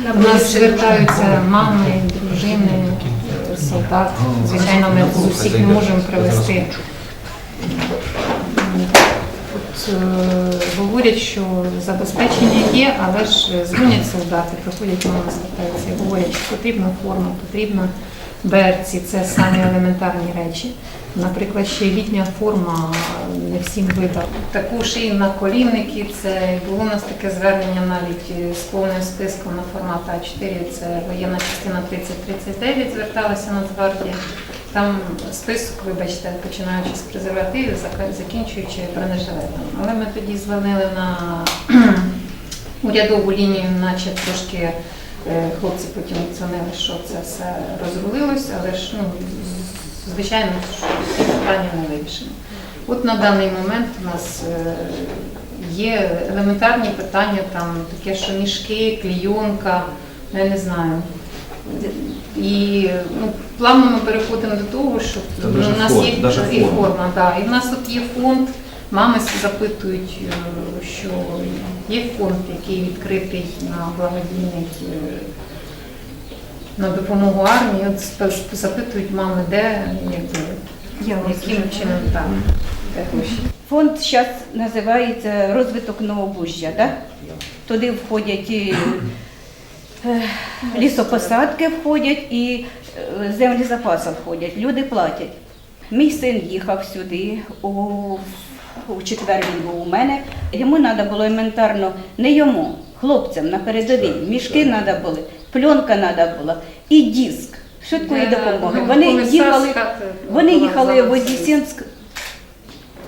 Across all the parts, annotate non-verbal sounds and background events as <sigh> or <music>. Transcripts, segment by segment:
У нас звертаються мами, дружини, солдат. Звичайно, ми з усіх не можемо привезти. От, е, говорять, що забезпечення є, але ж дзвонять солдати, приходять мами, звертаються і говорять, що потрібна форма, потрібна берці, це самі елементарні речі. Наприклад, ще літня форма не всім видав. Також і на колінники, це було у нас таке звернення навіть з повним списком на формат А4, це воєнна частина 3039, зверталася Нацгвардія. Там список, вибачте, починаючи з презервативів, закінчуючи бронежилетом. Але ми тоді звалили на <clears throat> урядову лінію, наче трошки хлопці потім оцінили, що це все розрулилось, але ж ну, звичайно, що питання не вирішені. От на даний момент у нас е, є елементарні питання, там таке, що мішки, клійонка, я не знаю. І ну, плавно ми переходимо до того, що Та ну, у нас фонд, є і форма. форма, да. і в нас тут є фонд. Мами запитують, е, що є фонд, який відкритий на благодійний е, на допомогу армії. От запитують мами, де якби, яким чином там де гроші. Фонд зараз називається розвиток Новобужжя. Да? Туди входять і е, лісопосадки входять і землі запасу входять. Люди платять. Мій син їхав сюди у, у четвер він був у мене. Йому треба було елементарно, не йому, хлопцям на передовій. Мішки треба були, пленка треба була і диск швидкої Де, допомоги. ну, Вони їхали, вони їхали в. Вознесенськ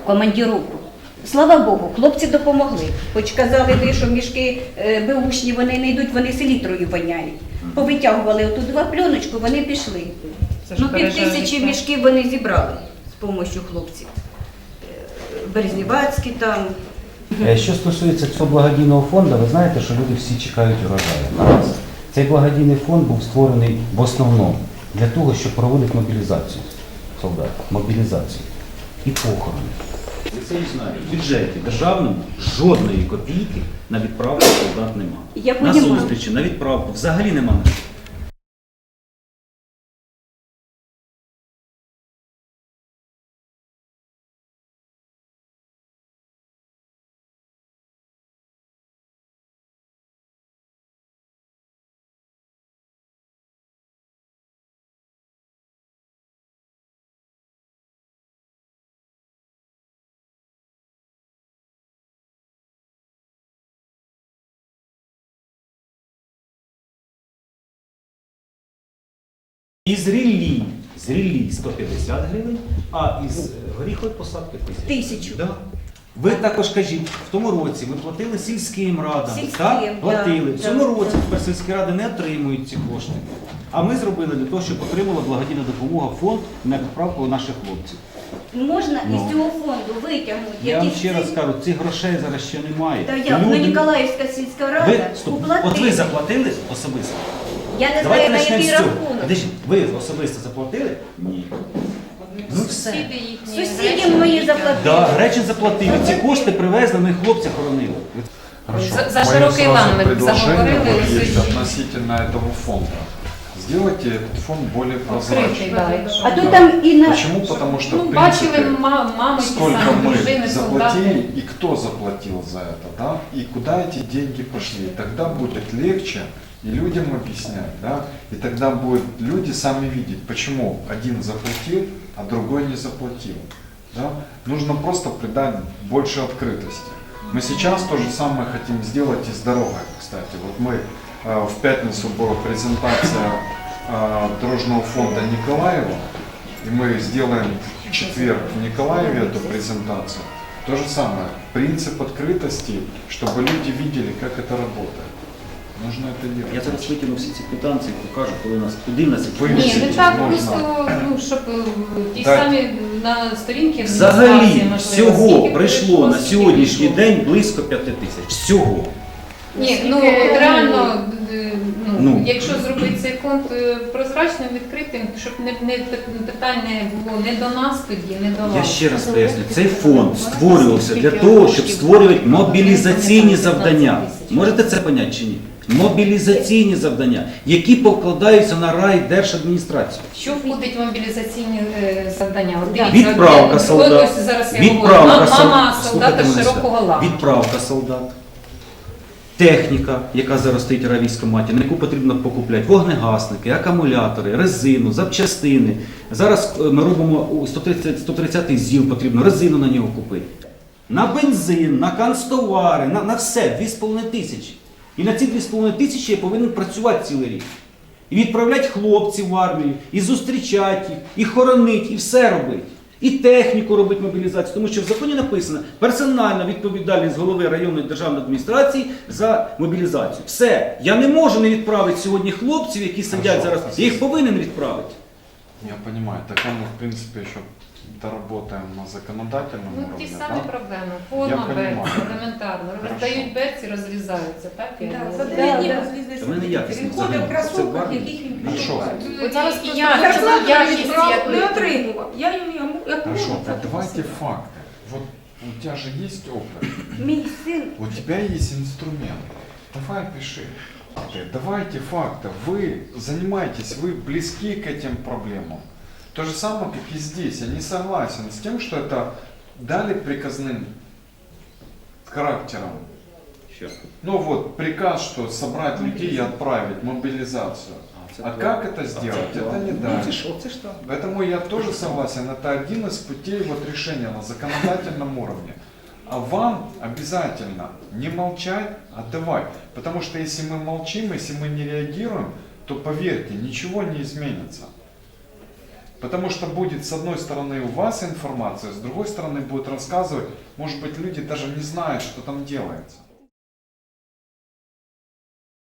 командіровку. Слава Богу, хлопці допомогли. Хоч казали що мішки е, беушні вони не йдуть, вони селітрою воняють. Повитягували оту два пленочку, вони пішли. Ну, пів тисячі мішків вони зібрали з допомогою хлопців. Березнівацькі там. Е, Що стосується цього благодійного фонду, ви знаєте, що люди всі чекають урожаю. Нараз. Цей благодійний фонд був створений в основному для того, щоб проводити мобілізацію солдат, мобілізацію і похорони. Це я знаю. В бюджеті державному жодної копійки на відправку солдат нема. Я на понімаю. зустрічі, на відправку взагалі нема. На що. Із ріллі, з ріллі 150 гривень, а із е, горіхової посадки тисячу. Тисячу. Да. Ви також кажіть, в тому році ви платили сільським радам, Сільським, так? да, Платили. В цьому да. році тепер сільські ради не отримують ці кошти. А ми зробили для того, щоб отримала благодійна допомога фонд на відправку наших хлопців. Можна Ну. із цього фонду витягнути. Я вам якісь ще раз цих- кажу, цих грошей зараз ще немає. Та я, ну, Ніколаївська сільська рада ви, стоп, от ви заплатили особисто? Я не Давайте знаю, на почнемо який з цього. рахунок. Подождіть, Ви особисто заплатили? Ні. Ну все. Сусіди їхні, Сусіди речі мої відтягли. заплатили. Да, Гречин заплатив. Ці кошти привезли, ми хлопця хоронили. Хорошо. За- за Мое широкий сразу лан мы предложение заговорили, вот и есть слышите. относительно этого фонда. Сделайте этот фонд более Відкритий, прозрачным. да, якщо- А то там і на Почему? Потому что, Ну, в бачили принципе, ма- мами, ті сколько самі мы дружини, заплатили солдати. и кто заплатил за это, да, и куда эти деньги пошли. Тогда будет легче и людям объяснять, да, и тогда будут люди сами видеть, почему один заплатил, а другой не заплатил. Да? Нужно просто придать больше открытости. Мы сейчас то же самое хотим сделать и с дорогой, кстати. Вот мы э, в пятницу была презентация э, дорожного фонда Николаева, и мы сделаем в четверг в Николаеве эту презентацию. То же самое, принцип открытости, чтобы люди видели, как это работает. Нужно это делать. Я зараз витягну всі ці квитанції, покажу, коли нас куди нас Ви- Ні, не так просто, ну, щоб е, ті Так. самі на сторінки Взагалі адміністрації, можливо, всього скільки прийшло на скільки сьогоднішній прийшло. день близько п'яти тисяч. Всього. Ні, ну Скільки, от реально, е, ну, Ну. якщо зробити цей фонд е, прозрачним, відкритим, щоб не, не питання було не до нас тоді, не до вас. Я ще раз поясню, цей фонд створювався для того, щоб створювати мобілізаційні завдання. Можете це поняти чи ні? Мобілізаційні завдання, які покладаються на райдержадміністрацію. Що входить в мобілізаційні е, завдання? От дивіться, Відправка от, солдат. Ось зараз я Відправка говорю, ма- сол- мама Слухайте солдата мене широкого сюди. ламу. Відправка солдат. Техніка, яка зараз стоїть в військкоматі, на яку потрібно покупляти вогнегасники, акумулятори, резину, запчастини. Зараз е, ми робимо у 130, 130 ЗІЛ, потрібно резину на нього купити. На бензин, на канцтовари, на, на все 2,5 тисячі. І на ці 2,5 тисячі я повинен працювати цілий рік. І відправляти хлопців в армію, і зустрічати їх, і хоронити, і все робити. І техніку робити мобілізацію, тому що в законі написано персональна відповідальність голови районної державної адміністрації за мобілізацію. Все, я не можу не відправити сьогодні хлопців, які сидять зараз. Я їх повинен відправити. Я понимаю, так мы, в принципе, еще доработаем на законодательном Ну, уровне, ті самі да? проблеми. Я Форма понимаю. берці, елементарно. Роздають берці, розрізаються, так? Я Да, думаю. за Да, три дні да. розлізли Та мене сюди. якість Він не ходив в взагалі. кросовках, Це в яких він Ну, що? підшукав. От зараз І просто я зарплату якість від брав, якої не ти? отримував. Я йому, йому як Хорошо, можу, так так давайте просив. факты. Вот у тебя же есть опыт, Мій син у тебя есть инструмент. Давай пиши. Ты, Давайте факты. Вы занимаетесь, вы близки к этим проблемам. То же самое, как и здесь. Я не согласен с тем, что это дали приказным характером. Що? Ну вот, приказ, что собрать людей и отправить, мобилизацию. А как это сделать? Это не Ну, так. Поэтому я тоже согласен, это один из путей вот решения на законодательном уровне. А вам обязательно не молчать, а давать. Потому что если мы молчим, если мы не реагируем, то поверьте, ничего не изменится. Потому что будет с одной стороны у вас информация, с другой стороны будет рассказывать, может быть люди даже не знают, что там делается.